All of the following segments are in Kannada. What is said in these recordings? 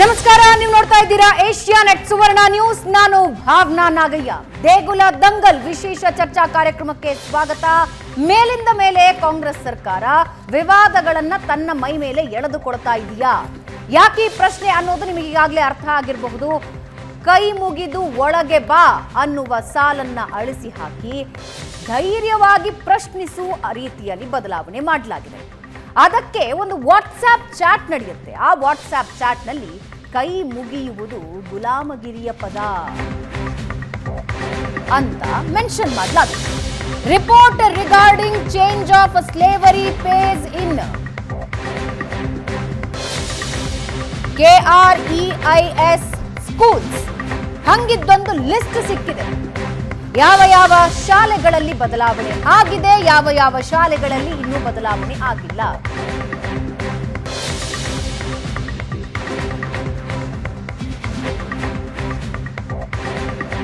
ನಮಸ್ಕಾರ, ನೀವು ನೋಡ್ತಾ ಇದ್ದೀರಾ ಏಷ್ಯಾ ನೆಟ್ ಸುವರ್ಣ ನ್ಯೂಸ್. ನಾನು ಭಾವನಾ ನಾಗಯ್ಯ. ದೇಗುಲ ದಂಗಲ್ ವಿಶೇಷ ಚರ್ಚಾ ಕಾರ್ಯಕ್ರಮಕ್ಕೆ ಸ್ವಾಗತ. ಮೇಲಿಂದ ಮೇಲೆ ಕಾಂಗ್ರೆಸ್ ಸರ್ಕಾರ, ವಿವಾದಗಳನ್ನ ತನ್ನ ಮೈ ಮೇಲೆ ಎಳೆದುಕೊಳ್ತಾ ಇದೆಯಾ? ಯಾಕೆ ಪ್ರಶ್ನೆ ಅನ್ನೋದು ನಿಮಗೆ ಈಗಾಗಲೇ ಅರ್ಥ ಆಗಿರಬಹುದು. ಕೈ ಮುಗಿದು ಒಳಗೆ ಬಾ ಅನ್ನುವ ಸಾಲನ್ನ ಅಳಿಸಿ ಹಾಕಿ, ಧೈರ್ಯವಾಗಿ ಪ್ರಶ್ನಿಸುವ ರೀತಿಯಲ್ಲಿ ಬದಲಾವಣೆ ಮಾಡಲಾಗಿದೆ. ಅದಕ್ಕೆ ಒಂದು ವಾಟ್ಸಾಪ್ ಚಾಟ್ ನಡೆಯುತ್ತೆ. ಆ ವಾಟ್ಸಾಪ್ ಚಾಟ್ನಲ್ಲಿ ಕೈ ಮುಗಿಯುವುದು ಗುಲಾಮಗಿರಿಯ ಪದ ಅಂತ ಮೆನ್ಷನ್ ಮಾಡಲಾಗಿದೆ report regarding change of slavery phrase in KREIS schools ಹಂಗಿದ್ದೊಂದು list ಸಿಕ್ಕಿದೆ. ಯಾವ ಯಾವ ಶಾಲೆಗಳಲ್ಲಿ ಬದಲಾವಣೆ ಆಗಿದೆ, ಯಾವ ಯಾವ ಶಾಲೆಗಳಲ್ಲಿ ಇನ್ನೂ ಬದಲಾವಣೆ ಆಗಿಲ್ಲ.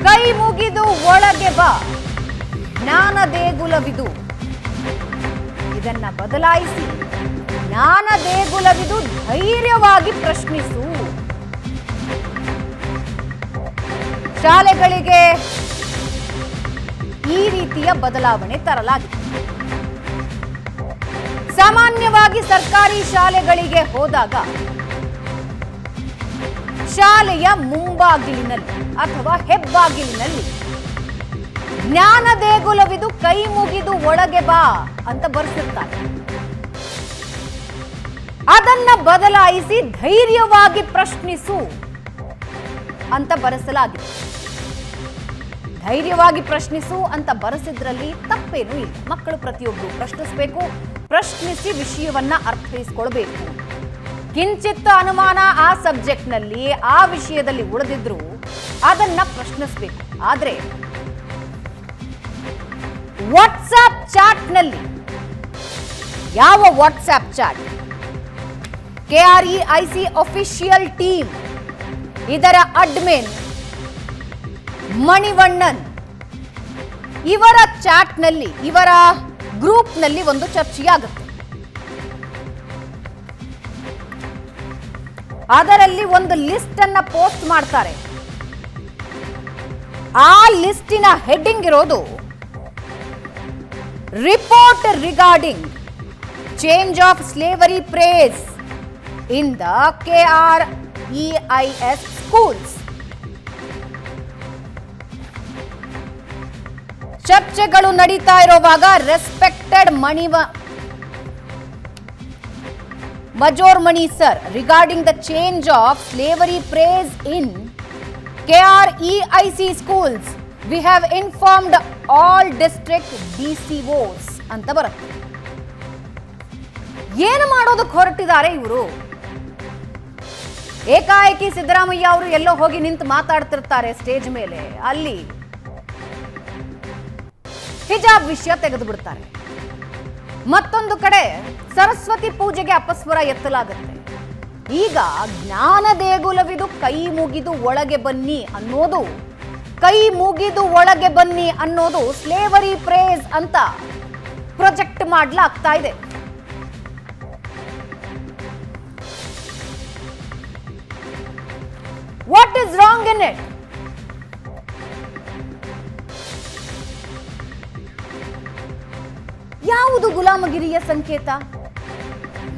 ಕೈ ಮುಗಿದು ಒಳಗೆ ಬಾ. ಜ್ಞಾನ ದೇಗುಲವಿದು. ಇದನ್ನ ಬದಲಾಯಿಸಿ. ಜ್ಞಾನ ದೇಗುಲವಿದು ಧೈರ್ಯವಾಗಿ ಪ್ರಶ್ನಿಸು. ಶಾಲೆಗಳಿಗೆ ಈ ರೀತಿಯ ಬದಲಾವಣೆ ತರಲಾಗಿದೆ. ಸಾಮಾನ್ಯವಾಗಿ ಸರ್ಕಾರಿ ಶಾಲೆಗಳಿಗೆ ಹೋದಾಗ ಶಾಲೆಯ ಮುಂಬಾಗಿಲಿನಲ್ಲಿ ಅಥವಾ ಹೆಬ್ಬಾಗಿಲಿನಲ್ಲಿ, ಜ್ಞಾನ ದೇಗುಲವಿದು ಕೈ ಮುಗಿದು ಒಳಗೆ ಬಾ ಅಂತ ಬರೆಸಿರ್ತಾರೆ. ಅದನ್ನ ಬದಲಾಯಿಸಿ ಧೈರ್ಯವಾಗಿ ಪ್ರಶ್ನಿಸು ಅಂತ ಬರೆಸಲಾಗಿದೆ. ಧೈರ್ಯವಾಗಿ ಪ್ರಶ್ನಿಸು ಅಂತ ಬರೆಸಿದ್ರಲ್ಲಿ ತಪ್ಪೇನು ಇಲ್ಲ. ಮಕ್ಕಳು ಪ್ರತಿಯೊಬ್ಬರು ಪ್ರಶ್ನಿಸಬೇಕು, ಪ್ರಶ್ನಿಸಿ ವಿಷಯವನ್ನ ಅರ್ಥೈಸ್ಕೊಳ್ಬೇಕು. ಕಿಂಚಿತ್ತ ಅನುಮಾನ ಆ ಸಬ್ಜೆಕ್ಟ್ನಲ್ಲಿ ಆ ವಿಷಯದಲ್ಲಿ ಉಳಿದಿದ್ರು ಅದನ್ನ ಪ್ರಶ್ನಿಸಬೇಕು. ಆದ್ರೆ ವಾಟ್ಸ್ಆಪ್ ಚಾಟ್ನಲ್ಲಿ, ಯಾವ WhatsApp chat? KREIC official team ಇದರ ಅಡ್ಮಿನ್ ಮಣಿವಣ್ಣನ್. ಇವರ ಚಾಟ್ನಲ್ಲಿ, ಇವರ ಗ್ರೂಪ್ನಲ್ಲಿ ಒಂದು ಚರ್ಚೆಯಾಗುತ್ತೆ. ಅದರಲ್ಲಿ ಒಂದು ಲಿಸ್ಟ್ ಅನ್ನ ಪೋಸ್ಟ್ ಮಾಡ್ತಾರೆ. ಆ ಲಿಸ್ಟಿನ ಹೆಡ್ಡಿಂಗ್ ಇರೋದು report regarding change of slavery phrase in the K R EIS schools. ಚರ್ಚೆಗಳು ನಡೀತಾ ಇರುವಾಗ ರೆಸ್ಪೆಕ್ಟೆಡ್ ಮಣಿವ ಮಜೋರ್ Mani sir regarding the change of slavery phrase in KREIC schools we have informed all district DCOs ಅಂತ ಬರುತ್ತೆ. ಏನು ಮಾಡೋದಕ್ಕೆ ಹೊರಟಿದ್ದಾರೆ ಇವರು? ಏಕಾಏಕಿ ಸಿದ್ದರಾಮಯ್ಯ ಅವರು ಎಲ್ಲೋ ಹೋಗಿ ನಿಂತು ಮಾತಾಡ್ತಿರ್ತಾರೆ ಸ್ಟೇಜ್ ಮೇಲೆ. ಅಲ್ಲಿ ಹಿಜಾಬ್ ವಿಷಯ ತೆಗೆದು ಬಿಡ್ತಾರೆ ಮತ್ತೊಂದು ಕಡೆ ಸರಸ್ವತಿ ಪೂಜೆಗೆ ಅಪಸ್ವರ ಎತ್ತಲಾಗುತ್ತೆ. ಈಗ ಜ್ಞಾನ ದೇಗುಲವಿದು ಕೈ ಮುಗಿದು ಒಳಗೆ ಬನ್ನಿ ಅನ್ನೋದು, ಕೈ ಮುಗಿದು ಒಳಗೆ ಬನ್ನಿ ಅನ್ನೋದು ಸ್ಲೇವರಿ ಪ್ರೇಸ್ ಅಂತ ಪ್ರೊಜೆಕ್ಟ್ ಮಾಡ್ಲಾಗ್ತಾ ಇದೆ. What is wrong in it ಯಾವುದು ಗುಲಾಮಗಿರಿಯ ಸಂಕೇತ?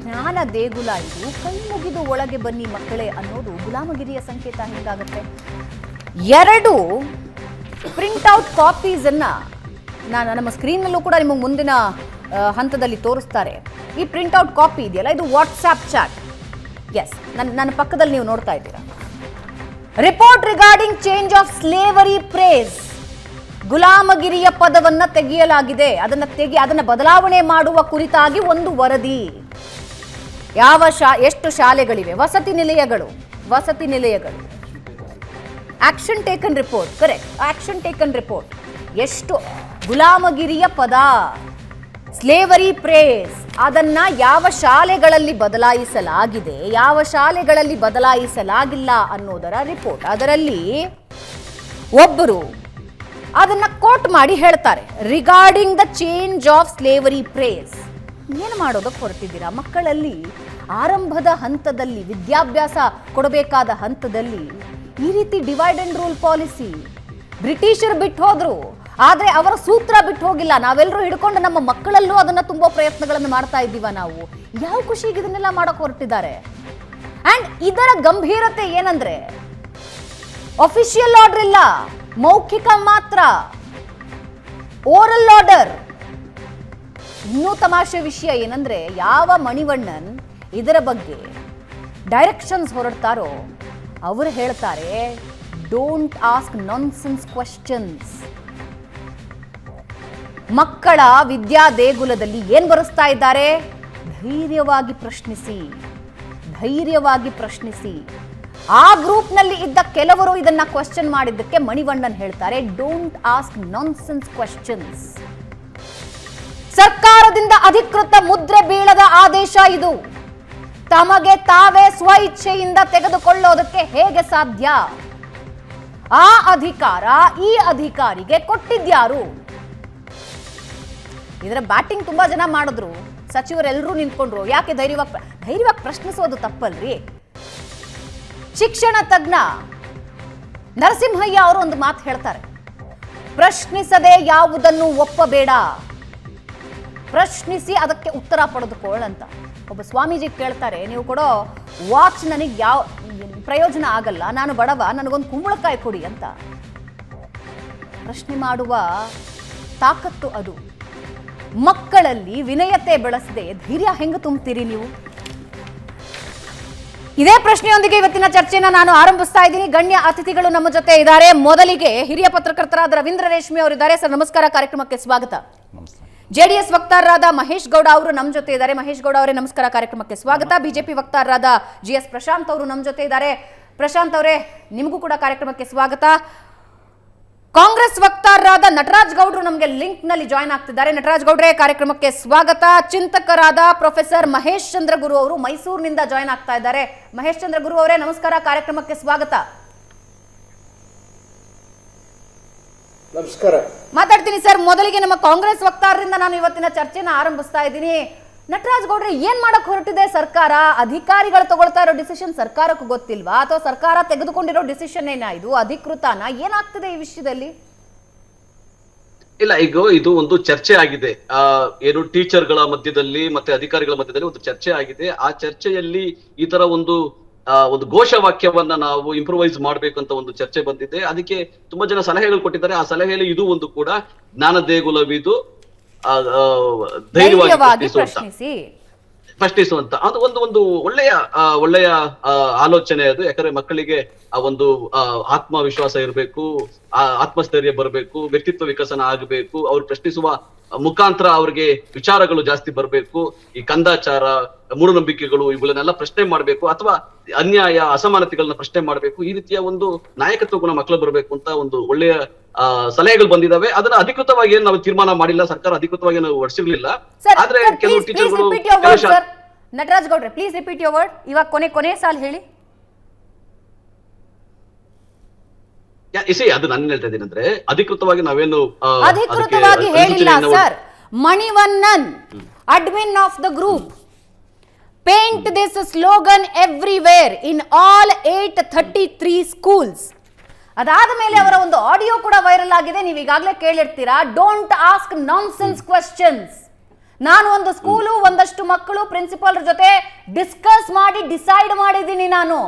ಜ್ಞಾನ ದೇಗುಲ ಇದು. ಕೈ ಮುಗಿದು ಒಳಗೆ ಬನ್ನಿ ಮಕ್ಕಳೇ ಅನ್ನೋದು ಗುಲಾಮಗಿರಿಯ ಸಂಕೇತ ಹೇಗಾಗುತ್ತೆ? ಎರಡು ಪ್ರಿಂಟ್ಔಟ್ ಕಾಪೀಸ್ ಅನ್ನ ನಾನು ನಮ್ಮ ಸ್ಕ್ರೀನ್ನಲ್ಲೂ ಕೂಡ ನಿಮಗೆ ಮುಂದಿನ ಹಂತದಲ್ಲಿ ತೋರಿಸ್ತಾರೆ. ಈ ಪ್ರಿಂಟ್ಔಟ್ ಕಾಪಿ ಇದೆಯಲ್ಲ, ಇದು ವಾಟ್ಸ್ಆ್ಯಪ್ ಚಾಟ್ ಎಸ್ ನನ್ನ ನನ್ನ ಪಕ್ಕದಲ್ಲಿ ನೀವು ನೋಡ್ತಾ ಇದ್ದೀರಾ. Report regarding change of slavery phrase ಗುಲಾಮಗಿರಿಯ ಪದವನ್ನ ತೆಗೆಯಲಾಗಿದೆ. ಅದನ್ನ ತೆಗೆ, ಅದನ್ನ ಬದಲಾವಣೆ ಮಾಡುವ ಕುರಿತಾಗಿ ಒಂದು ವರದಿ. ಯಾವ ಶಾ, ಎಷ್ಟು ಶಾಲೆಗಳಿವೆ? ವಸತಿ ನಿಲಯಗಳು ವಸತಿ ನಿಲಯಗಳು. Action taken report correct action taken report ಎಷ್ಟು ಗುಲಾಮಗಿರಿಯ ಪದ? ಸ್ಲೇವರಿ ಪ್ರೇಸ್ ಅದನ್ನ ಯಾವ ಶಾಲೆಗಳಲ್ಲಿ ಬದಲಾಯಿಸಲಾಗಿದೆ? ಯಾವ ಶಾಲೆಗಳಲ್ಲಿ ಬದಲಾಯಿಸಲಾಗಿಲ್ಲ ಅನ್ನೋದರ ರಿಪೋರ್ಟ್ ಅದರಲ್ಲಿ ಒಬ್ಬರು ಅದನ್ನ ಕೋಟ್ ಮಾಡಿ ಹೇಳ್ತಾರೆ regarding the change of slavery phrase ಏನು ಮಾಡೋದಕ್ಕೆ ಹೊರಟಿದ್ದೀರಾ ಮಕ್ಕಳಲ್ಲಿ ಆರಂಭದ ಹಂತದಲ್ಲಿ, ವಿದ್ಯಾಭ್ಯಾಸ ಕೊಡಬೇಕಾದ ಹಂತದಲ್ಲಿ ಈ ರೀತಿ ಡಿವೈಡ್ ಅಂಡ್ ರೂಲ್ ಪಾಲಿಸಿ ಬ್ರಿಟಿಷರು ಬಿಟ್ಟು ಹೋದ್ರು ಆದರೆ ಅವರ ಸೂತ್ರ ಬಿಟ್ಟು ಹೋಗಿಲ್ಲ. ನಾವೆಲ್ಲರೂ ಹಿಡ್ಕೊಂಡು ನಮ್ಮ ಮಕ್ಕಳಲ್ಲೂ ಅದನ್ನು ತುಂಬೋ ಪ್ರಯತ್ನಗಳನ್ನು ಮಾಡ್ತಾ ಇದ್ದೀವ ನಾವು. ಯಾವ ಖುಷಿಗೆ ಇದನ್ನೆಲ್ಲ ಮಾಡೋಕೆ ಹೊರಟಿದ್ದಾರೆ? ಆ್ಯಂಡ್ ಇದರ ಗಂಭೀರತೆ ಏನಂದ್ರೆ ಅಫಿಷಿಯಲ್ ಆರ್ಡರ್ ಇಲ್ಲ. ಮೌಖಿಕ ಮಾತ್ರ. ಓರಲ್ ಆರ್ಡರ್ ಇನ್ನೂ ತಮಾಷೆ ವಿಷಯ ಏನಂದ್ರೆ ಯಾವ ಮಣಿವಣ್ಣನ್ ಇದರ ಬಗ್ಗೆ ಡೈರೆಕ್ಷನ್ಸ್ ಹೊರಡ್ತಾರೋ ಅವರು ಹೇಳ್ತಾರೆ ಡೋಂಟ್ ಆಸ್ಕ್ ನಾನ್ಸೆನ್ಸ್ ಕ್ವಶನ್ಸ್ ಮಕ್ಕಳ ವಿದ್ಯಾ ದೇಗುಲದಲ್ಲಿ ಏನ್ ಬರೆಸ್ತಾ ಇದ್ದಾರೆ? ಧೈರ್ಯವಾಗಿ ಪ್ರಶ್ನಿಸಿ. ಧೈರ್ಯವಾಗಿ ಪ್ರಶ್ನಿಸಿ. ಆ ಗ್ರೂಪ್ನಲ್ಲಿ ಇದ್ದ ಕೆಲವರು ಇದನ್ನ ಕ್ವಶನ್ ಮಾಡಿದ್ದಕ್ಕೆ ಮಣಿವಣ್ಣನ್ ಹೇಳ್ತಾರೆ. ಡೋಂಟ್ ಆಸ್ಕ್ ನಾನ್ಸೆನ್ಸ್ ಕ್ವಶನ್ಸ್ ಸರ್ಕಾರದಿಂದ ಅಧಿಕೃತ ಮುದ್ರೆ ಬೀಳದ ಆದೇಶ ಇದು. ತಮಗೆ ತಾವೇ ಸ್ವ ಇಚ್ಛೆಯಿಂದ ತೆಗೆದುಕೊಳ್ಳೋದಕ್ಕೆ ಹೇಗೆ ಸಾಧ್ಯ? ಆ ಅಧಿಕಾರ ಈ ಅಧಿಕಾರಿಗೆ ಕೊಟ್ಟಿದ್ಯಾರು? ಇದರ ಬ್ಯಾಟಿಂಗ್ ತುಂಬಾ ಜನ ಮಾಡಿದ್ರು. ಸಚಿವರೆಲ್ಲರೂ ನಿಂತ್ಕೊಂಡ್ರು. ಯಾಕೆ ಧೈರ್ಯವಾಗಿ ಧೈರ್ಯವಾಗಿ ಪ್ರಶ್ನಿಸೋದು ತಪ್ಪಲ್ರಿ? ಶಿಕ್ಷಣ ತಜ್ಞ ನರಸಿಂಹಯ್ಯ ಅವರು ಒಂದು ಮಾತು ಹೇಳ್ತಾರೆ. ಪ್ರಶ್ನಿಸದೆ ಯಾವುದನ್ನು ಒಪ್ಪಬೇಡ. ಪ್ರಶ್ನಿಸಿ ಅದಕ್ಕೆ ಉತ್ತರ ಪಡೆದುಕೊಳ್ಳಂತ ಒಬ್ಬ ಸ್ವಾಮೀಜಿ ಕೇಳ್ತಾರೆ, ನೀವು ಕೊಡೋ ವಾಚ್ ನನಗೆ ಯಾವ ಪ್ರಯೋಜನ ಆಗಲ್ಲ. ನಾನು ಬಡವ, ನನಗೊಂದು ಕುಂಬಳಕಾಯಿ ಕೊಡಿ ಅಂತ. ಪ್ರಶ್ನೆ ಮಾಡುವ ತಾಕತ್ತು ಅದು. ಮಕ್ಕಳಲ್ಲಿ ವಿನಯತೆ ಬೆಳೆಸದೆ ಧೈರ್ಯ ಹೆಂಗೆ ತುಂಬ್ತೀರಿ ನೀವು? ಇದೇ ಪ್ರಶ್ನೆಯೊಂದಿಗೆ ಇವತ್ತಿನ ಚರ್ಚೆನ ನಾನು ಆರಂಭಿಸ್ತಾ ಇದ್ದೀನಿ. ಗಣ್ಯ ಅತಿಥಿಗಳು ನಮ್ಮ ಜೊತೆ ಇದ್ದಾರೆ. ಮೊದಲಿಗೆ ಹಿರಿಯ ಪತ್ರಕರ್ತರಾದ ರವೀಂದ್ರ ರೇಷ್ಮೆ ಅವರಿದ್ದಾರೆ ಸರ್ ನಮಸ್ಕಾರ. ಕಾರ್ಯಕ್ರಮಕ್ಕೆ ಸ್ವಾಗತ. ಜೆಡಿಎಸ್ ವಕ್ತಾರರಾದ ಮಹೇಶ್ ಗೌಡ ಅವರು ನಮ್ಮ ಜೊತೆ ಇದ್ದಾರೆ. ಮಹೇಶ್ ಗೌಡ ಅವರೇ ನಮಸ್ಕಾರ. ಕಾರ್ಯಕ್ರಮಕ್ಕೆ ಸ್ವಾಗತ. ಬಿಜೆಪಿ ವಕ್ತಾರರಾದ ಜಿ ಎಸ್ ಪ್ರಶಾಂತ್ ಅವರು ನಮ್ಮ ಜೊತೆ ಇದ್ದಾರೆ. ಪ್ರಶಾಂತ್ ಅವರೇ ನಿಮಗೂ ಕೂಡ ಕಾರ್ಯಕ್ರಮಕ್ಕೆ ಸ್ವಾಗತ. ಕಾಂಗ್ರೆಸ್ ವಕ್ತಾರರಾದ ನಟರಾಜ್ ಗೌಡ್ರು ನಮಗೆ ಲಿಂಕ್ನಲ್ಲಿ ಜಾಯ್ನ್ ಆಗ್ತಿದ್ದಾರೆ. ನಟರಾಜ್ ಗೌಡ್ರೆ ಕಾರ್ಯಕ್ರಮಕ್ಕೆ ಸ್ವಾಗತ. ಚಿಂತಕರಾದ ಪ್ರೊಫೆಸರ್ ಮಹೇಶ್ ಚಂದ್ರ ಗುರು ಅವರು ಮೈಸೂರಿನಿಂದ ಜಾಯ್ನ್ ಆಗ್ತಾ ಇದ್ದಾರೆ. ಮಹೇಶ್ ಚಂದ್ರ ಗುರು ಅವರೇ ನಮಸ್ಕಾರ. ಕಾರ್ಯಕ್ರಮಕ್ಕೆ ಸ್ವಾಗತ. ನಮಸ್ಕಾರ. ಮಾತಾಡ್ತೀನಿ ಸರ್. ಮೊದಲಿಗೆ ನಮ್ಮ ಕಾಂಗ್ರೆಸ್ ವಕ್ತಾರರಿಂದ ನಾನು ಇವತ್ತಿನ ಚರ್ಚೆನ ಆರಂಭಿಸ್ತಾ ಇದ್ದೀನಿ. ನಟರಾಜ್ ಗೌಡ್ರೆ ಏನ್ ಮಾಡಕ್ ಹೊರಟಿದೆ ಸರ್ಕಾರ? ಅಧಿಕಾರಿಗಳು ತಗೊಳ್ತಾ ಇರೋ ಡಿಸಿಷನ್ ಸರ್ಕಾರಕ್ಕೂ ಗೊತ್ತಿಲ್ವಾ? ಅಥವಾ ಸರ್ಕಾರ ತೆಗೆದುಕೊಂಡಿರೋ ಡಿಸಿಷನ್ ಏನ ಇದು? ಅಧಿಕೃತನ? ಏನಾಗ್ತಿದೆ ಈ ವಿಷಯದಲ್ಲಿ? ಇಲ್ಲ, ಈಗ ಇದು ಒಂದು ಚರ್ಚೆ ಆಗಿದೆ. ಆ, ಏನು ಟೀಚರ್ಗಳ ಮಧ್ಯದಲ್ಲಿ ಮತ್ತೆ ಅಧಿಕಾರಿಗಳ ಮಧ್ಯದಲ್ಲಿ ಒಂದು ಚರ್ಚೆ ಆಗಿದೆ. ಆ ಚರ್ಚೆಯಲ್ಲಿ ಈ ತರ ಒಂದು ಒಂದು ಘೋಷವಾಕ್ಯವನ್ನ ನಾವು ಇಂಪ್ರೂವೈಸ್ ಮಾಡ್ಬೇಕಂತ ಒಂದು ಚರ್ಚೆ ಬಂದಿದೆ. ಅದಕ್ಕೆ ತುಂಬಾ ಜನ ಸಲಹೆಗಳು ಕೊಟ್ಟಿದ್ದಾರೆ. ಆ ಸಲಹೆಯಲ್ಲಿ ಇದು ಒಂದು ಕೂಡ ಜ್ಞಾನ ದೇಗುಲವಿದು. ಧೈರ್ಯವಾಗಿ ಪ್ರಶ್ನಿಸಿ. ಪ್ರಶ್ನಿಸುವಂತ. ಅದು ಒಂದು ಒಂದು ಒಳ್ಳೆಯ ಒಳ್ಳೆಯ ಆಲೋಚನೆ ಅದು. ಯಾಕಂದ್ರೆ ಮಕ್ಕಳಿಗೆ ಆ ಒಂದು ಆತ್ಮವಿಶ್ವಾಸ ಇರಬೇಕು ಆತ್ಮಸ್ಥೈರ್ಯ ಬರಬೇಕು ವ್ಯಕ್ತಿತ್ವ ವಿಕಸನ ಆಗಬೇಕು ಅವ್ರು ಪ್ರಶ್ನಿಸುವ ಮುಖಾಂತರ ಅವ್ರಿಗೆ ವಿಚಾರಗಳು ಜಾಸ್ತಿ ಬರಬೇಕು. ಈ ಕಂದಾಚಾರ ಮೂಢನಂಬಿಕೆಗಳು ಇವುಗಳನ್ನೆಲ್ಲ ಪ್ರಶ್ನೆ ಮಾಡಬೇಕು ಅಥವಾ ಅನ್ಯಾಯ ಅಸಮಾನತೆಗಳನ್ನ ಪ್ರಶ್ನೆ ಮಾಡಬೇಕು. ಈ ರೀತಿಯ ಒಂದು ನಾಯಕತ್ವ ಗುಣ ಮಕ್ಕಳು ಬರಬೇಕು ಅಂತ ಒಂದು ಒಳ್ಳೆಯ ಸಲಹೆಗಳು ಬಂದಿದಾವೆ. ಅದನ್ನ ಅಧಿಕೃತವಾಗಿ ಏನು ನಾವು ತೀರ್ಮಾನ ಮಾಡಿಲ್ಲ. ಸರ್ಕಾರ ಅಧಿಕೃತವಾಗಿ ನಾವು ಹೊರಡಿಸಿರ್ಲಿಲ್ಲ ಸರ್ ಆದ್ರೆ ಕೆಲವು ಟೀಚರ್ಗಳು ನಟರಾಜ್ ಗೌಡ್ರೆ ಪ್ಲೀಸ್ ರಿಪೀಟ್ ಯೋರ್ ವರ್ಡ್ ಇವಾಗ ಕೊನೆ ಕೊನೆ ಸಾಲ್ ಹೇಳಿ. ಇಸಿ ಅದು ನಾನು ಹೇಳ್ತಾ ಇದ್ದೀನಿ ಅಂದ್ರೆ ಅಧಿಕೃತವಾಗಿ ನಾವೇನು ಅಧಿಕೃತವಾಗಿ ಹೇಳಿಲ್ಲ sir Manivannan admin of the group paint this slogan everywhere in all eight thirty three schools ಅದಾದ ಮೇಲೆ ಅವರ ಒಂದು ಆಡಿಯೋ ಕೂಡ ವೈರಲ್ ಆಗಿದೆ. ನೀವು ಈಗಾಗಲೇ ಕೇಳಿರ್ತೀರಾ? Don't ask nonsense questions ನಾನು ಒಂದು ಸ್ಕೂಲು ಒಂದಷ್ಟು ಮಕ್ಕಳು ಪ್ರಿನ್ಸಿಪಾಲ್ ಜೊತೆ ಡಿಸ್ಕಸ್ ಮಾಡಿ ಡಿಸೈಡ್ ಮಾಡಿದ್ದೀನಿ ನಾನು.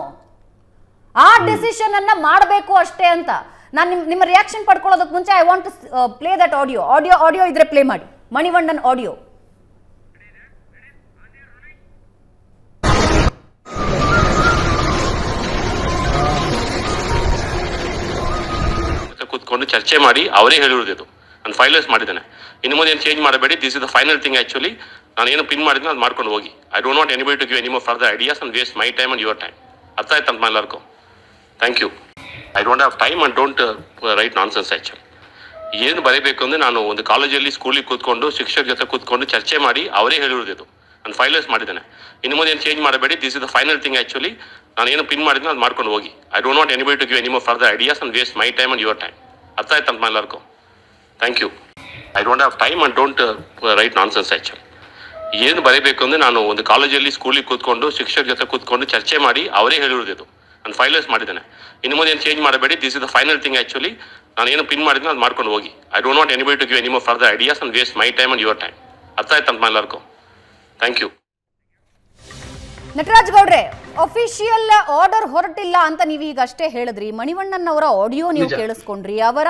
ಆ ಡಿಸಿಷನ್ ಅನ್ನ ಮಾಡಬೇಕು ಅಷ್ಟೇ ಅಂತ. ನಾನು ನಿಮ್ ನಿಮ್ಮ ರಿಯಾಕ್ಷನ್ ಪಡ್ಕೊಳ್ಳೋದಕ್ಕೆ ಮುಂಚೆ I want to play that audio audio audio ಇದ್ರೆ ಪ್ಲೇ ಮಾಡಿ. ಮಣಿವಣ್ಣನ್ ಆಡಿಯೋ ಕೂತ್ಕೊಂಡು ಚರ್ಚೆ ಮಾಡಿ ಅವರೇ ಹೇಳಿರೋದು ಇದು. ನಾನು ಫೈನಲೈಸ್ ಮಾಡಿದ್ದೇನೆ. ಇನ್ನು ಮುಂದೆ ಏನು ಚೇಂಜ್ ಮಾಡಬೇಡಿ this is the final thing actually ನಾನು ಏನು ಪಿನ್ ಮಾಡಿದ್ನೋ ಅದು ಮಾಡ್ಕೊಂಡು ಹೋಗಿ. I don't not anybody to give any more further ideas and waste my time and your time ಅರ್ಥ ಆಯ್ತು ಅಂತ ಎಲ್ಲರಿಗೂ? Thank you I don't have time and don't write nonsense actually ಏನು ಬರೀಬೇಕು ಅಂದರೆ ನಾನು ಒಂದು ಕಾಲೇಜಲ್ಲಿ ಸ್ಕೂಲಿಗೆ ಕೂತ್ಕೊಂಡು ಶಿಕ್ಷಕರ ಜೊತೆ ಕೂತ್ಕೊಂಡು ಚರ್ಚೆ ಮಾಡಿ ಅವರೇ ಹೇಳಿರೋದು ಇದು. ನಾನು ಫೈನಲೈಸ್ ಮಾಡಿದ್ದೇನೆ. ಇನ್ನು ಮುಂದೆ ಏನು ಚೇಂಜ್ ಮಾಡಬೇಡಿ this is the final thing actually ನಾನು ಏನು ಪಿನ್ ಮಾಡಿದ್ನೋ ಅದು ಮಾಡ್ಕೊಂಡು ಹೋಗಿ. I don't not anybody to give any more further ideas and waste my time and your time ಅರ್ಥ ಆಯ್ತು ಅಂತ ಎಲ್ಲರಿಗೂ. Thank you I don't have time and don't write nonsense ಏನು ಬರೀಬೇಕು ಅಂದರೆ ನಾನು ಒಂದು ಕಾಲೇಜಲ್ಲಿ ಸ್ಕೂಲಿಗೆ ಕೂತ್ಕೊಂಡು ಶಿಕ್ಷಕರ ಜೊತೆ ಕೂತ್ಕೊಂಡು ಚರ್ಚೆ ಮಾಡಿ ಅವರೇ ಹೇಳಿರೋದು ನಾನು ಫೈನಲೈಸ್ ಮಾಡಿದ್ದೇನೆ. ಇನ್ನು ಮುಂದೆ ಏನು ಚೇಂಜ್ ಮಾಡಬೇಡಿ this is the final thing actually ನಾನು ಏನು ಪಿನ್ ಮಾಡಿದ್ನೋ ಅದು ಮಾಡ್ಕೊಂಡು ಹೋಗಿ. I don't not anybody to give any more further ideas and waste my time and your time ಅರ್ಥ ಆಯ್ತು ಅಂತ ಎಲ್ಲರಿಗೂ. ಥ್ಯಾಂಕ್ ಯು ನಟರಾಜ್ ಗೌಡ್ರೆ ಅಫಿಷಿಯಲ್ ಆರ್ಡರ್ ಹೊರಟಿಲ್ಲ ಅಂತ ನೀವೀಗ ಅಷ್ಟೇ ಹೇಳಿದ್ರಿ. ಮಣಿವಣ್ಣನ್ ಅವರ ಆಡಿಯೋ ನೀವು ಕೇಳಿಸ್ಕೊಂಡ್ರಿ. ಅವರ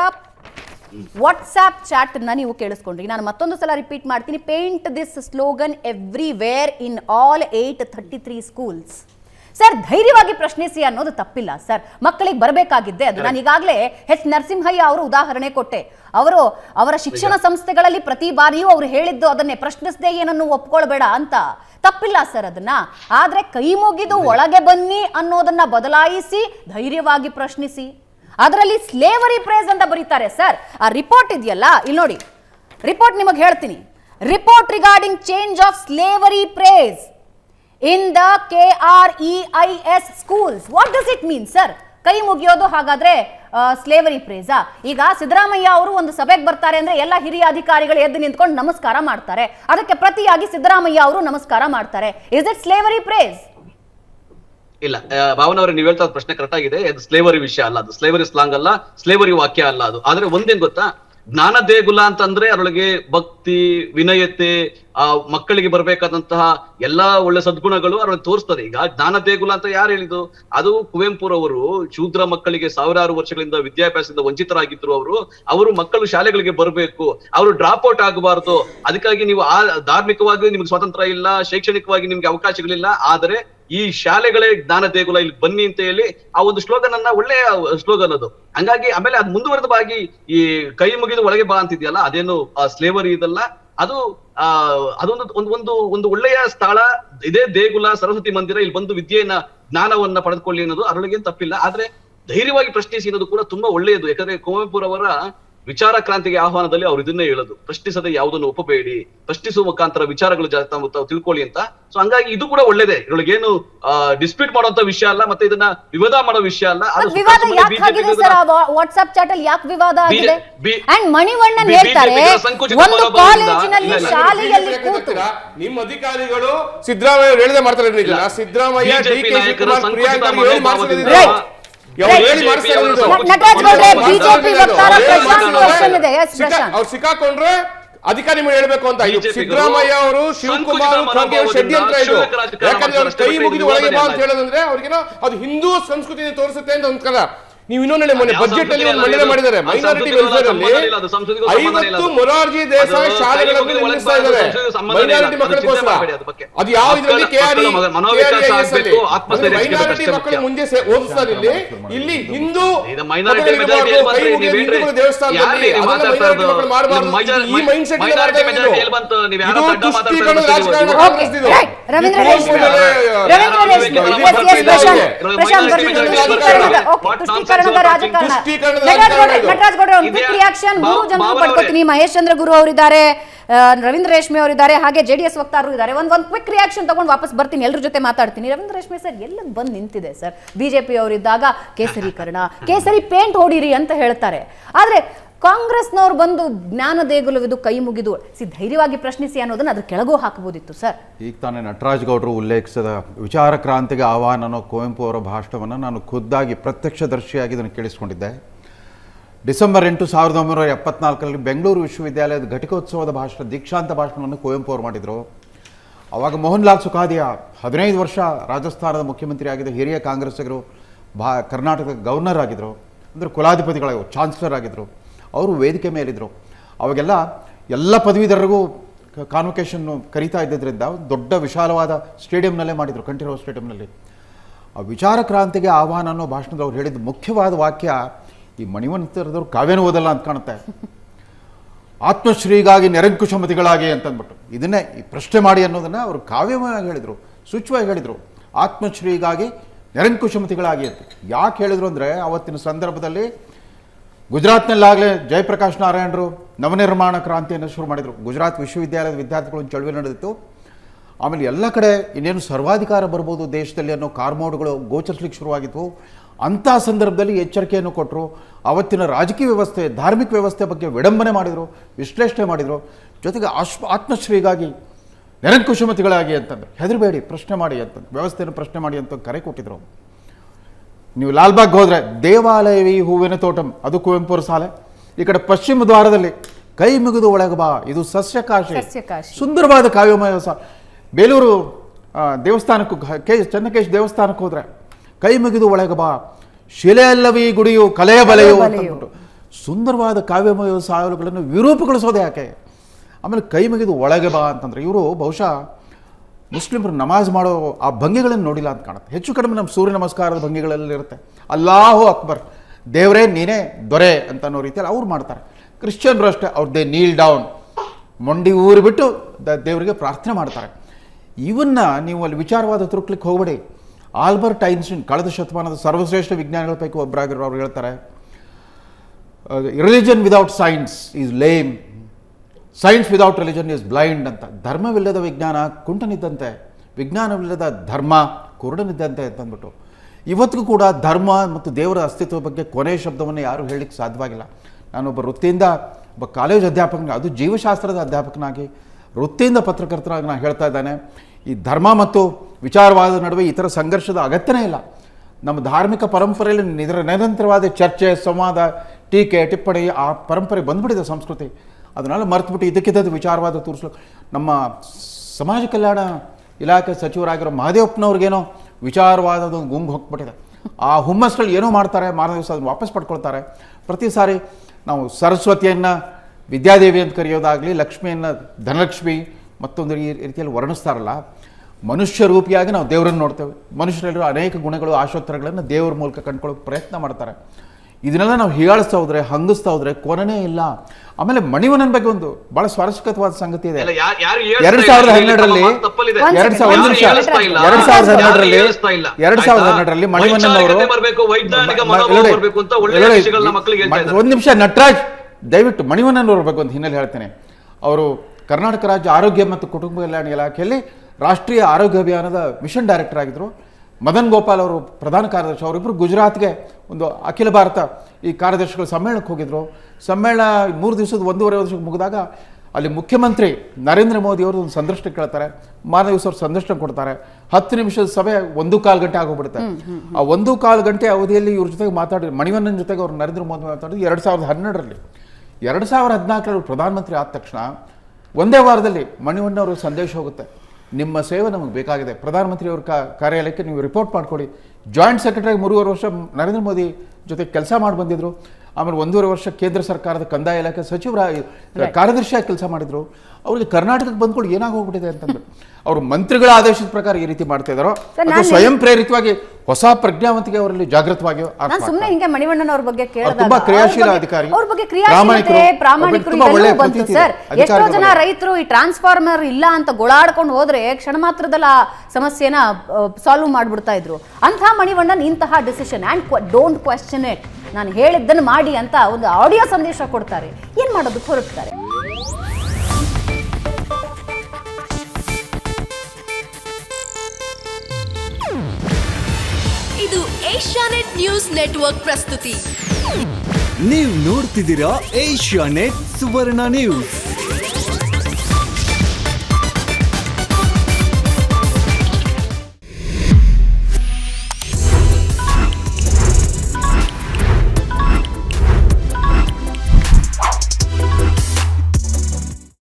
ವಾಟ್ಸ್ಆ್ಯಪ್ ಚಾಟ್ನ ನೀವು ಕೇಳಿಸ್ಕೊಂಡ್ರಿ. ನಾನು ಮತ್ತೊಂದು ಸಲ ರಿಪೀಟ್ ಮಾಡ್ತೀನಿ. Paint this slogan everywhere in all eight thirty three schools sir ಧೈರ್ಯವಾಗಿ ಪ್ರಶ್ನಿಸಿ ಅನ್ನೋದು ತಪ್ಪಿಲ್ಲ ಸರ್. ಮಕ್ಕಳಿಗೆ ಬರಬೇಕಾಗಿದ್ದೆ ಅದು. ನಾನು ಈಗಾಗಲೇ ಎಚ್. ನರಸಿಂಹಯ್ಯ ಅವರು ಉದಾಹರಣೆ ಕೊಟ್ಟೆ. ಅವರು ಅವರ ಶಿಕ್ಷಣ ಸಂಸ್ಥೆಗಳಲ್ಲಿ ಪ್ರತಿ ಬಾರಿಯೂ ಅವರು ಹೇಳಿದ್ದು ಅದನ್ನೇ ಪ್ರಶ್ನಿಸದೆ ಏನನ್ನು ಒಪ್ಕೊಳ್ಬೇಡ ಅಂತ. ತಪ್ಪಿಲ್ಲ ಸರ್ ಅದನ್ನ. ಆದ್ರೆ ಕೈ ಮುಗಿದು ಒಳಗೆ ಬನ್ನಿ ಅನ್ನೋದನ್ನ ಬದಲಾಯಿಸಿ ಧೈರ್ಯವಾಗಿ ಪ್ರಶ್ನಿಸಿ. ಅದರಲ್ಲಿ ಸ್ಲೇವರಿ ಪ್ರೇಸ್ ಅಂತ ಬರೀತಾರೆ ಸರ್. ಆ ರಿಪೋರ್ಟ್ ಇದೆಯಲ್ಲ ಇಲ್ಲಿ ನೋಡಿ. ರಿಪೋರ್ಟ್ ನಿಮಗೆ ಹೇಳ್ತೀನಿ. Report regarding change of slavery praise in the K R E I S schools what does it mean sir ಕೈ ಮುಗಿಯೋದು ಹಾಗಾದ್ರೆ ಸ್ಲೇವರಿ ಪ್ರೇಜಾ ಈಗ ಸಿದ್ದರಾಮಯ್ಯ ಅವರು ಒಂದು ಸಭೆಗೆ ಬರ್ತಾರೆ ಅಂದ್ರೆ ಎಲ್ಲ ಹಿರಿಯ ಅಧಿಕಾರಿಗಳು ಎದ್ದು ನಿಂತ್ಕೊಂಡು ನಮಸ್ಕಾರ ಮಾಡ್ತಾರೆ. ಅದಕ್ಕೆ ಪ್ರತಿಯಾಗಿ ಸಿದ್ದರಾಮಯ್ಯ ಅವರು ನಮಸ್ಕಾರ ಮಾಡ್ತಾರೆ. ಇಸ್ ಇಟ್ ಸ್ಲೇವರಿ ಪ್ರೇಸ್ ಇಲ್ಲ ಭಾವನ ಅವರು, ನೀವು ಹೇಳ್ತಾ ಪ್ರಶ್ನೆ ಕರೆಕ್ಟ್ ಆಗಿದೆ. ಸ್ಲೇವರಿ ವಿಷಯ ಅಲ್ಲ, ಅದು ಸ್ಲೇವರಿ ಸ್ಲಾಂಗ್ ಅಲ್ಲ ಸ್ಲೇವರಿ ವಾಕ್ಯ ಅಲ್ಲ ಅದು. ಆದ್ರೆ ಒಂದೇನ್ ಗೊತ್ತಾ? ಜ್ಞಾನ ದೇಗುಲ ಅಂತಂದ್ರೆ ಅದರೊಳಗೆ ಭಕ್ತಿ, ವಿನಯತೆ, ಆ ಮಕ್ಕಳಿಗೆ ಬರಬೇಕಾದಂತಹ ಎಲ್ಲಾ ಒಳ್ಳೆ ಸದ್ಗುಣಗಳು ಅದ್ರೊಳಗೆ ತೋರಿಸ್ತದೆ. ಈಗ ಜ್ಞಾನ ದೇಗುಲ ಅಂತ ಯಾರು ಹೇಳಿದ್ರು ಅದು ಕುವೆಂಪುರವರು ಶೂದ್ರ ಮಕ್ಕಳಿಗೆ ಸಾವಿರಾರು ವರ್ಷಗಳಿಂದ ವಿದ್ಯಾಭ್ಯಾಸದಿಂದ ವಂಚಿತರಾಗಿದ್ರು ಅವರು. ಅವರು ಮಕ್ಕಳು ಶಾಲೆಗಳಿಗೆ ಬರಬೇಕು. ಅವರು ಡ್ರಾಪ್ ಔಟ್ ಆಗಬಾರದು. ಅದಕ್ಕಾಗಿ ನೀವು ಆ ಧಾರ್ಮಿಕವಾಗಿ ನಿಮ್ಗೆ ಸ್ವಾತಂತ್ರ್ಯ ಇಲ್ಲ, ಶೈಕ್ಷಣಿಕವಾಗಿ ನಿಮ್ಗೆ ಅವಕಾಶಗಳಿಲ್ಲ. ಆದರೆ ಈ ಶಾಲೆಗಳೇ ಜ್ಞಾನ ದೇಗುಲ, ಇಲ್ಲಿ ಬನ್ನಿ ಅಂತ ಹೇಳಿ ಆ ಒಂದು ಸ್ಲೋಗನ್ ಅನ್ನ ಒಳ್ಳೆಯ ಸ್ಲೋಗನ್ ಅದು. ಹಂಗಾಗಿ ಆಮೇಲೆ ಅದ್ ಮುಂದುವರೆದವಾಗಿ ಈ ಕೈ ಮುಗಿದು ಒಳಗೆ ಬಾ ಅಂತಿದ್ಯಲ್ಲ, ಅದೇನು ಸ್ಲೇವರಿ ಇದಲ್ಲ, ಅದು, ಆ, ಅದೊಂದು, ಒಂದು ಒಂದು ಒಂದು ಒಳ್ಳೆಯ ಸ್ಥಳ, ಇದೇ ದೇಗುಲ, ಸರಸ್ವತಿ ಮಂದಿರ, ಇಲ್ಲಿ ಬಂದು ವಿದ್ಯೆಯನ್ನ, ಜ್ಞಾನವನ್ನ ಪಡೆದುಕೊಳ್ಳಿ ಅನ್ನೋದು ಅರಳಿಗೆ ತಪ್ಪಿಲ್ಲ. ಆದ್ರೆ ಧೈರ್ಯವಾಗಿ ಪ್ರಶ್ನಿಸಿ ಅನ್ನೋದು ಕೂಡ ತುಂಬಾ ಒಳ್ಳೆಯದು. ಯಾಕಂದ್ರೆ ಕುವೆಂಪುರವರ ವಿಚಾರ ಕ್ರಾಂತಿಗೆ ಆಹ್ವಾನದಲ್ಲಿ ಅವ್ರು ಇದನ್ನೇ ಹೇಳೋದು. ಪ್ರಶ್ನಿಸದೆ ಯಾವುದನ್ನು ಒಪ್ಪಬೇಡಿ ಪ್ರಶ್ನಿಸುವ ಮುಖಾಂತರ ವಿಚಾರಗಳು ಜಾಸ್ತಿ ತಾವು ತಿಳ್ಕೊಳ್ಳಿ ಅಂತ. ಸೊ ಹಂಗಾಗಿ ಇದು ಕೂಡ ಒಳ್ಳೇದೇ. ಇದ್ರೊಳಗೇನು ಡಿಸ್ಪ್ಯೂಟ್ ಮಾಡುವಂತ ವಿಷಯ ಅಲ್ಲ ಮತ್ತೆ ಇದನ್ನ ವಿವಾದ ಮಾಡೋ ವಿಷಯ ಅಲ್ಲ ವಾಟ್ಸ್ಆಪ್ ಚಾಟ್ ಅಲ್ಲಿ ಯಾಕೆ ವಿವಾದ ಆಗಿದೆ? ಅಂಡ್ ಮಣಿವಣ್ಣನ್ ಹೇಳ್ತಾರೆ ಒಂದು ಕಾಲೇಜಿನಲ್ಲಿ. ಶಾಲೆಯಲ್ಲಿ ಕೂತು. ನಿಮ್ಮ ಅಧಿಕಾರಿಗಳು ಸಿದ್ದರಾಮಯ್ಯ ಅವ್ರು ಹೇಳಿದೆ ಮಾಡ್ತಾರೆ ಸಿದ್ದರಾಮಯ್ಯ ಡಿ ಕೆ ಶಿವಕುಮಾರ್ ಪ್ರಿಯಾಂಕಾ ನಟರಾಜ್ ಗೌಡ್ರೆ, ಅವ್ರು ವಕ್ತಾರ ಪ್ರಶಾಂತ್ ಇದೆ. ಪ್ರಶಾಂತ್. ಅವ್ರು ಸಿಕ್ಕಾಕೊಂಡ್ರೆ ಹೇಳ್ಬೇಕು ಅಂತ ಸಿದ್ದರಾಮಯ್ಯ ಅವರು ಶಿವಕುಮಾರ್ ಖರ್ಗೆ ಷಡ್ಯಂತ್ರ ಇದು. ಯಾಕಂದ್ರೆ ಅವ್ರು ಕೈ ಮುಗಿದು ಒಳಗೆ ಬಾ ಅಂತ ಹೇಳೋದಂದ್ರೆ ಅವ್ರಿಗೇನೋ ಅದು ಹಿಂದೂ ಸಂಸ್ಕೃತಿ ತೋರಿಸುತ್ತೆ ಅಂತ ಅಂದ್ಕಲ್ಲ ನೀವು ಇನ್ನೊಂದು ಹೇಳಿ ಮೊನ್ನೆ ಬಜೆಟ್ ಅಲ್ಲಿ ಒಂದು ಮಂಡನೆ ಮಾಡಿದ್ದಾರೆ. ಮೈನಾರಿಟಿ ವೆಲ್ಫೇರ್ ಅಲ್ಲಿ ಐವತ್ತು ಮೊರಾರ್ಜಿ ದೇಸಾಯಿ ಶಾಲೆಗಳನ್ನು ಒಳಗೆ ಇದ್ದಾರೆ. ಮೈನಾರಿಟಿ ಮಕ್ಕಳಿಗೋಸ್ಕರ. ಅದು ಯಾವ ಇದರಲ್ಲಿ ಕೆಆರ್ಇ ಮೈನಾರಿಟಿ ಮಕ್ಕಳು ಮುಖ್ಯ. ಮುಂದೆ ಓದಿಸ್ತಾರೆ ಇಲ್ಲಿ ಇಲ್ಲಿ ಹಿಂದೂ ದೇವಸ್ಥಾನದಲ್ಲಿ ಮಕ್ಕಳು ಮಾಡಬಾರ್ದು. ಈ ಮೈಂಡ್ ಸೆಟ್ ರಾಜಕಾರಣ ತುಷ್ಟೀಕರಣದ ರಾಜಕಾರಣ. ನಟರಾಜ್ ಗೌಡ್ರೆ ನಟರಾಜ್ ಗೌಡ್ರೆ ಒಂದು ಕ್ವಿಕ್ ರಿಯಾಕ್ಷನ್ ಮೂರು ಜನ ಪಡ್ಕೋತೀನಿ. ಮಹೇಶ್ ಚಂದ್ರ ಗುರು ಅವರಿದ್ದಾರೆ ಆ, ರವೀಂದ್ರ ರೇಷ್ಮೆ ಅವರಿದ್ದಾರೆ ಹಾಗೆ ಜೆ ಡಿ ಎಸ್ ವಕ್ತಾರರು ಇದ್ದಾರೆ. ಒಂದು ಒಂದು ಕ್ವಿಕ್ ರಿಯಾಕ್ಷನ್ ತಗೊಂಡು ವಾಪಸ್ ಬರ್ತೀನಿ. ಎಲ್ಲರ ಜೊತೆ ಮಾತಾಡ್ತೀನಿ. ರವೀಂದ್ರ ರೇಷ್ಮೆ ಸರ್ ಎಲ್ಲ ಬಂದು ನಿಂತಿದೆ ಸರ್? ಬಿಜೆಪಿ ಅವರಿದ್ದಾಗ ಕೇಸರೀಕರಣ ಕೇಸರಿ ಪೇಂಟ್ ಹೊಡಿರಿ ಅಂತ ಹೇಳ್ತಾರೆ. ಆದ್ರೆ ಕಾಂಗ್ರೆಸ್ನವ್ರು ಬಂದು ಜ್ಞಾನ ದೇಗುಲವಿದು ಕೈ ಮುಗಿದು ಸಿ ಧೈರ್ಯವಾಗಿ ಪ್ರಶ್ನಿಸಿ ಅನ್ನೋದನ್ನ ಅದ್ರ ಕೆಳಗೂ ಹಾಕಬಹುದಿತ್ತು, ಸರ್. ಈಗ ತಾನೇ ನಟರಾಜ್ ಗೌಡರು ಉಲ್ಲೇಖಿಸಿದ ವಿಚಾರ ಕ್ರಾಂತಿಗೆ ಆಹ್ವಾನನೋ ಕುವೆಂಪು ಅವರ ಭಾಷಣವನ್ನು ನಾನು ಖುದ್ದಾಗಿ ಪ್ರತ್ಯಕ್ಷದರ್ಶಿಯಾಗಿ ಇದನ್ನು ಕೇಳಿಸ್ಕೊಂಡಿದ್ದೆ. ಡಿಸೆಂಬರ್ ಎಂಟು ಸಾವಿರದ ಒಂಬೈನೂರ ಎಪ್ಪತ್ನಾಲ್ಕರಲ್ಲಿ ಬೆಂಗಳೂರು ವಿಶ್ವವಿದ್ಯಾಲಯದ ಘಟಿಕೋತ್ಸವದ ಭಾಷಣ, ದೀಕ್ಷಾಂತ ಭಾಷಣವನ್ನು ಕುವೆಂಪು ಅವರು ಮಾಡಿದರು. ಅವಾಗ ಮೋಹನ್ ಲಾಲ್ ಸುಖಾದಿಯ ಹದಿನೈದು ವರ್ಷ ರಾಜಸ್ಥಾನದ ಮುಖ್ಯಮಂತ್ರಿ ಆಗಿದ್ದ ಹಿರಿಯ ಕಾಂಗ್ರೆಸ್ಸಿಗರು ಭಾ, ಕರ್ನಾಟಕದ ಗವರ್ನರ್ ಆಗಿದ್ದರು ಅಂದರೆ ಕುಲಾಧಿಪತಿಗಳಾಗಿ ಚಾನ್ಸಲರ್ ಆಗಿದ್ದರು ಅವರು ವೇದಿಕೆ ಮೇಲಿದ್ದರು ಅವಾಗೆಲ್ಲ ಎಲ್ಲ ಪದವೀಧರರಿಗೂ ಕಾನ್ವೊಕೇಶನ್ನು ಕರೀತಾ ಇದ್ದಿದ್ದರಿಂದ ದೊಡ್ಡ ವಿಶಾಲವಾದ ಸ್ಟೇಡಿಯಂನಲ್ಲೇ ಮಾಡಿದರು, ಕಂಠೀರವ ಸ್ಟೇಡಿಯಂನಲ್ಲಿ. ಆ ವಿಚಾರ ಕ್ರಾಂತಿಗೆ ಆಹ್ವಾನ ಅನ್ನೋ ಭಾಷಣದಲ್ಲಿ ಅವ್ರು ಹೇಳಿದ ಮುಖ್ಯವಾದ ವಾಕ್ಯ, ಈ ಮಣಿವಂತರದವ್ರು ಕಾವ್ಯನೂ ಓದಲ್ಲ ಅಂತ ಕಾಣುತ್ತೆ. ಆತ್ಮಶ್ರೀಗಾಗಿ ನಿರಂಕುಶಮತಿಗಳಾಗಿ ಅಂತಂದ್ಬಿಟ್ಟು. ಇದನ್ನೇ ಈ ಪ್ರಶ್ನೆ ಮಾಡಿ ಅನ್ನೋದನ್ನು ಅವರು ಕಾವ್ಯವಾಗಿ ಹೇಳಿದರು ಸೂಚ್ಯವಾಗಿ ಹೇಳಿದರು. ಆತ್ಮಶ್ರೀಗಾಗಿ ನಿರಂಕುಶಮತಿಗಳಾಗಿ ಅಂತ. ಯಾಕೆ ಹೇಳಿದ್ರು ಅಂದರೆ, ಅವತ್ತಿನ ಸಂದರ್ಭದಲ್ಲಿ ಗುಜರಾತ್ನಲ್ಲಾಗಲೇ ಜಯಪ್ರಕಾಶ್ ನಾರಾಯಣರು ನವನಿರ್ಮಾಣ ಕ್ರಾಂತಿಯನ್ನು ಶುರು ಮಾಡಿದರು. ಗುಜರಾತ್ ವಿಶ್ವವಿದ್ಯಾಲಯದ ವಿದ್ಯಾರ್ಥಿಗಳು ಚಳುವೆ ನಡೆದಿತ್ತು. ಆಮೇಲೆ ಎಲ್ಲ ಕಡೆ ಇನ್ನೇನು ಸರ್ವಾಧಿಕಾರ ಬರ್ಬೋದು ದೇಶದಲ್ಲಿ ಅನ್ನೋ ಕಾರ್ಮೋಡ್ಗಳು ಗೋಚರಿಸ್ಲಿಕ್ಕೆ ಶುರುವಾಗಿತ್ತು ಅಂಥ ಸಂದರ್ಭದಲ್ಲಿ ಎಚ್ಚರಿಕೆಯನ್ನು ಕೊಟ್ಟರು ಅವತ್ತಿನ ರಾಜಕೀಯ ವ್ಯವಸ್ಥೆ, ಧಾರ್ಮಿಕ ವ್ಯವಸ್ಥೆ ಬಗ್ಗೆ ವಿಡಂಬನೆ ಮಾಡಿದರು, ವಿಶ್ಲೇಷಣೆ ಮಾಡಿದರು. ಜೊತೆಗೆ ಆಶ್, ಆತ್ಮಶ್ರೀಗಾಗಿ ನಿರಂಕುಶಮತಿಗಳಾಗಿ ಅಂತಂದು ಹೆದರಬೇಡಿ, ಪ್ರಶ್ನೆ ಮಾಡಿ ಅಂತಂದು ವ್ಯವಸ್ಥೆಯನ್ನು ಪ್ರಶ್ನೆ ಮಾಡಿ ಅಂತ ಕರೆ ಕೊಟ್ಟಿದ್ರು. ನೀವು ಲಾಲ್ಬಾಗ್ ಹೋದರೆ ದೇವಾಲಯವೇ ಹೂವಿನ ತೋಟಂ. ಅದು ಕುವೆಂಪುರ ಸಾಲೆ ಈ ಕಡೆ ಪಶ್ಚಿಮ ದ್ವಾರದಲ್ಲಿ ಕೈ ಮುಗಿದು ಒಳಗೆ ಬಾ. ಇದು ಸಸ್ಯಕಾಶಿ. ಸುಂದರವಾದ ಕಾವ್ಯಮಯ ಸ ಬೇಲೂರು ದೇವಸ್ಥಾನಕ್ಕೆ ಕೆ ಚನ್ನಕೇಶ್ ದೇವಸ್ಥಾನಕ್ಕೆ ಹೋದರೆ ಕೈ ಮುಗಿದು ಒಳಗೆ ಬಾ. ಶಿಲೆಯಲ್ಲವಿ ಗುಡಿಯು ಕಲೆಯ ಬಲೆಯು ಅಂತ ಸುಂದರವಾದ ಕಾವ್ಯಮಯ ಸಾಲುಗಳನ್ನು ವಿರೂಪಗೊಳಿಸೋದು ಯಾಕೆ? ಆಮೇಲೆ ಕೈ ಮುಗಿದು ಒಳಗೆ ಬಾ ಅಂತಂದ್ರೆ ಇವರು ಬಹುಶಃ ಮುಸ್ಲಿಮರು ನಮಾಜ್ ಮಾಡೋ ಆ ಭಂಗಿಗಳನ್ನು ನೋಡಿಲ್ಲ ಅಂತ ಕಾಣುತ್ತೆ. ಹೆಚ್ಚು ಕಡಿಮೆ ನಮ್ಮ ಸೂರ್ಯ ನಮಸ್ಕಾರದ ಭಂಗಿಗಳಲ್ಲಿ ಇರುತ್ತೆ. ಅಲ್ಲಾಹು ಅಕ್ಬರ್. ದೇವರೇ, ನೀನೇ ದೊರೆ ಅಂತ ಅನ್ನೋ ರೀತಿಯಲ್ಲಿ ಅವ್ರು ಮಾಡ್ತಾರೆ. ಕ್ರಿಶ್ಚಿಯನ್ರು ಅಷ್ಟೇ ಅವ್ರ ದೇ ನೀಲ್ ಡೌನ್ ಮೊಂಡಿ ಊರು ಬಿಟ್ಟು ದ- ದೇವರಿಗೆ ಪ್ರಾರ್ಥನೆ ಮಾಡ್ತಾರೆ. ಇವನ್ನ ನೀವು ಅಲ್ಲಿ ವಿಚಾರವಾದ ತುರುಕ್ಲಿಕ್ಕೆ ಹೋಗಬೇಡಿ. ಆಲ್ಬರ್ಟ್ ಐನ್ಸ್ಟೀನ್ ಕಳೆದ ಶತಮಾನದ ಸರ್ವಶ್ರೇಷ್ಠ ವಿಜ್ಞಾನಿಗಳ ಪೈಕಿ ಒಬ್ಬರಾಗಿರೋ ಅವ್ರು ಹೇಳ್ತಾರೆ religion without science is lame science without religion is blind ಅಂತ. ಧರ್ಮವಿಲ್ಲದ ವಿಜ್ಞಾನ ಕುಂಟನಿದ್ದಂತೆ ವಿಜ್ಞಾನವಿಲ್ಲದ ಧರ್ಮ ಕುರುಡನಿದ್ದಂತೆ ಅಂತಂದ್ಬಿಟ್ಟು ಇವತ್ತಿಗೂ ಕೂಡ ಧರ್ಮ ಮತ್ತು ದೇವರ ಅಸ್ತಿತ್ವದ ಬಗ್ಗೆ ಕೊನೆಯ ಶಬ್ದವನ್ನು ಯಾರೂ ಹೇಳಲಿಕ್ಕೆ ಸಾಧ್ಯವಾಗಿಲ್ಲ. ನಾನೊಬ್ಬ ವೃತ್ತಿಯಿಂದ ಒಬ್ಬ ಕಾಲೇಜ್ ಅಧ್ಯಾಪಕನ, ಅದು ಜೀವಶಾಸ್ತ್ರದ ಅಧ್ಯಾಪಕನಾಗಿ, ವೃತ್ತಿಯಿಂದ ಪತ್ರಕರ್ತರಾಗಿ ನಾನು ಹೇಳ್ತಾ ಇದ್ದಾನೆ. ಈ ಧರ್ಮ ಮತ್ತು ವಿಚಾರವಾದ ನಡುವೆ ಈ ಥರ ಸಂಘರ್ಷದ ಅಗತ್ಯನೇ ಇಲ್ಲ. ನಮ್ಮ ಧಾರ್ಮಿಕ ಪರಂಪರೆಯಲ್ಲಿ ನಿರ, ನಿರಂತರವಾದ ಚರ್ಚೆ, ಸಂವಾದ, ಟೀಕೆ, ಟಿಪ್ಪಣಿ, ಆ ಪರಂಪರೆ ಬಂದ್ಬಿಟ್ಟಿದೆ ಸಂಸ್ಕೃತಿ. ಅದನ್ನೆಲ್ಲ ಮರೆತುಬಿಟ್ಟು ಇದಕ್ಕಿದ್ದದ್ದು ವಿಚಾರವಾದ ತೋರಿಸ್ಲು. ನಮ್ಮ ಸಮಾಜ ಕಲ್ಯಾಣ ಇಲಾಖೆ ಸಚಿವರಾಗಿರೋ ಮಹದೇವಪ್ಪನವ್ರಿಗೇನೋ ವಿಚಾರವಾದದ್ದು ಗುಂಗು ಹೋಗ್ಬಿಟ್ಟಿದೆ ಆ ಹುಮ್ಮಸ್ಗಳು ಏನೋ ಮಾಡ್ತಾರೆ, ಮಾರನೇ ದಿವಸ ಅದನ್ನು ವಾಪಸ್ ಪಡ್ಕೊಳ್ತಾರೆ. ಪ್ರತಿ ಸಾರಿ ನಾವು ಸರಸ್ವತಿಯನ್ನು, ವಿದ್ಯಾದೇವಿ ಅಂತ ಕರೆಯೋದಾಗಲಿ, ಲಕ್ಷ್ಮಿಯನ್ನು ಧನಲಕ್ಷ್ಮಿ ಮತ್ತೊಂದು ಈ ರೀತಿಯಲ್ಲಿ ವರ್ಣಿಸ್ತಾರಲ್ಲ, ಮನುಷ್ಯ ರೂಪಿಯಾಗಿ ನಾವು ದೇವರನ್ನು ನೋಡ್ತೇವೆ. ಮನುಷ್ಯರಲ್ಲಿರೋ ಅನೇಕ ಗುಣಗಳು, ಆಶೋತ್ತರಗಳನ್ನು ದೇವರ ಮೂಲಕ ಕಂಡ್ಕೊಳ್ಳೋಕೆ ಪ್ರಯತ್ನ ಮಾಡ್ತಾರೆ. ಇದನ್ನೆಲ್ಲ ನಾವು ಹೀಯಾಳಿಸ್ತಾ ಹೋದ್ರೆ ಹಂಗಿಸ್ತಾ ಹೋದ್ರೆ ಕೊನೆನೇ ಇಲ್ಲ. ಆಮೇಲೆ ಮಣಿವನನ್ ಬಗ್ಗೆ ಒಂದು ಬಹಳ ಸ್ವಾರಸ್ಯಕತವಾದ ಸಂಗತಿ ಇದೆ. ಇಲ್ಲ, ಯಾರು ಹೇಳ್ತಾ ಎರಡ್ ಸಾವಿರದ ಹನ್ನೆರಡರಲ್ಲಿ ಎರಡ್ ಸಾವಿರದ ಒಂದು ನಿಮಿಷ. ಎರಡ್ ಸಾವಿರದ ಹನ್ನೆರಡರಲ್ಲಿ ಎರಡ್ ಸಾವಿರದ ಹನ್ನೆರಡರಲ್ಲಿ ಮಣಿವನನ್ ಅವರು. ಒಂದ್ ನಿಮಿಷ ನಟರಾಜ್ ದಯವಿಟ್ಟು ಮಣಿವಣ್ಣನವ್ರ ಬಗ್ಗೆ ಒಂದು ಹಿನ್ನೆಲೆ ಹೇಳ್ತೇನೆ. ಅವರು ಕರ್ನಾಟಕ ರಾಜ್ಯ ಆರೋಗ್ಯ ಮತ್ತು ಕುಟುಂಬ ಕಲ್ಯಾಣ ಇಲಾಖೆಯಲ್ಲಿ ರಾಷ್ಟ್ರೀಯ ಆರೋಗ್ಯ ಅಭಿಯಾನದ ಮಿಷನ್ ಡೈರೆಕ್ಟರ್ ಆಗಿದ್ರು. ಮದನ್ ಗೋಪಾಲ್ ಅವರು ಪ್ರಧಾನ ಕಾರ್ಯದರ್ಶಿ ಅವರಿಬ್ಬರು ಗುಜರಾತ್ಗೆ ಒಂದು ಅಖಿಲ ಭಾರತ ಈ ಕಾರ್ಯದರ್ಶಿಗಳು ಸಮ್ಮೇಳನಕ್ಕೆ ಹೋಗಿದ್ರು. ಸಮ್ಮೇಳನ ಮೂರು ದಿವಸದ ಒಂದೂವರೆ ವರ್ಷಕ್ಕೆ ಮುಗಿದಾಗ ಅಲ್ಲಿ ಮುಖ್ಯಮಂತ್ರಿ ನರೇಂದ್ರ ಮೋದಿ ಅವರು ಒಂದು ಸಂದರ್ಶನ ಕೇಳ್ತಾರೆ. ದಿವಸ ಅವ್ರು ಸಂದರ್ಶನ ಕೊಡ್ತಾರೆ. ಹತ್ತು ನಿಮಿಷದ ಸಭೆ ಒಂದು ಕಾಲು ಗಂಟೆ ಆಗೋಗ್ಬಿಡುತ್ತೆ. ಆ ಒಂದು ಕಾಲು ಗಂಟೆ ಅವಧಿಯಲ್ಲಿ ಇವ್ರ ಜೊತೆಗೆ ಮಾತಾಡಿ ಮಣಿವಣ್ಣನ ಜೊತೆಗೆ ಅವರು ನರೇಂದ್ರ ಮೋದಿ ಮಾತಾಡಿದ್ರು ಎರಡು ಸಾವಿರದ ಹನ್ನೆರಡರಲ್ಲಿ. ಎರಡು ಸಾವಿರದ ಹದಿನಾಲ್ಕರಲ್ಲಿ ಪ್ರಧಾನಮಂತ್ರಿ ಆದ ತಕ್ಷಣ ಒಂದೇ ವಾರದಲ್ಲಿ ಮಣಿವಣ್ಣವರು ಸಂದೇಶ ಹೋಗುತ್ತೆ. ನಿಮ್ಮ ಸೇವೆ ನಮಗೆ ಬೇಕಾಗಿದೆ. ಪ್ರಧಾನಮಂತ್ರಿ ಅವ್ರ ಕಾ ಕಾರ್ಯಾಲಯಕ್ಕೆ ನೀವು ರಿಪೋರ್ಟ್ ಮಾಡಿಕೊಡಿ ಜಾಯಿಂಟ್ ಸೆಕ್ರೆಟರಿ ಮೂರುವರೆ ವರ್ಷ ನರೇಂದ್ರ ಮೋದಿ ಜೊತೆ ಕೆಲಸ ಮಾಡಿ ಬಂದಿದ್ರು. ಆಮೇಲೆ ಒಂದೂವರೆ ವರ್ಷ ಕೇಂದ್ರ ಸರ್ಕಾರದ ಕಂದಾಯ ಇಲಾಖೆ ಸಚಿವರ ಕಾರ್ಯದರ್ಶಿಯಾಗಿ ಕೆಲಸ ಮಾಡಿದ್ರು. ಅವ್ರಿಗೆ ಕರ್ನಾಟಕಕ್ಕೆ ಬಂದ್ಕೊಂಡು ಏನಾಗಿ ಹೋಗ್ಬಿಟ್ಟಿದೆ ಅಂತಂದ್ರೆ. ಅವರು ಮಂತ್ರಿಗಳ ಆದೇಶದ ಪ್ರಕಾರ ಈ ರೀತಿ ಮಾಡ್ತಾ ಇದ್ದಾರೋ ಸ್ವಯಂ ಪ್ರೇರಿತವಾಗಿ ಹೊಸ ಪ್ರಜ್ಞಾವಂತಿಕೆ ಅವರಲ್ಲಿ ಜಾಗೃತವಾಗಿ ಸುಮ್ಮನೆ. ಹಿಂಗೆ ಮಣಿವಣ್ಣನ ಅವ್ರ ಬಗ್ಗೆ ತುಂಬಾ ಕ್ರಿಯಾಶೀಲ ಅಧಿಕಾರಿ, ಅವ್ರ ಬಗ್ಗೆ ಕ್ರಿಯಾಶೀಲತೆ ಪ್ರಾಮಾಣಿಕರು, ಸರ್. ಎಷ್ಟೋ ಜನ ರೈತರು ಈ ಟ್ರಾನ್ಸ್ಫಾರ್ಮರ್ ಇಲ್ಲ ಅಂತ ಗೋಳಾಡ್ಕೊಂಡು ಹೋದ್ರೆ ಕ್ಷಣ ಮಾತ್ರದಲ್ಲಿ ಆ ಸಮಸ್ಯೆನ ಸಾಲ್ವ್ ಮಾಡ್ಬಿಡ್ತಾ ಇದ್ರು. ಅಂತ ಮಣಿವಣ್ಣನ್ ಇಂತಹ decision and don't question it ನಾನು ಹೇಳಿದ್ದನ್ನು ಮಾಡಿ ಅಂತ ಒಂದು ಆಡಿಯೋ ಸಂದೇಶ ಕೊಡ್ತಾರೆ. ಏನು ಮಾಡೋದಕ್ಕೆ ಹೊರಡ್ತಾರೆ. ಇದು ಏಷ್ಯಾನೆಟ್ ನ್ಯೂಸ್ ನೆಟ್ವರ್ಕ್ ಪ್ರಸ್ತುತಿ. ನೀವು ನೋಡ್ತಿದ್ದೀರಾ ಏಷ್ಯಾನೆಟ್ ಸುವರ್ಣ ನ್ಯೂಸ್.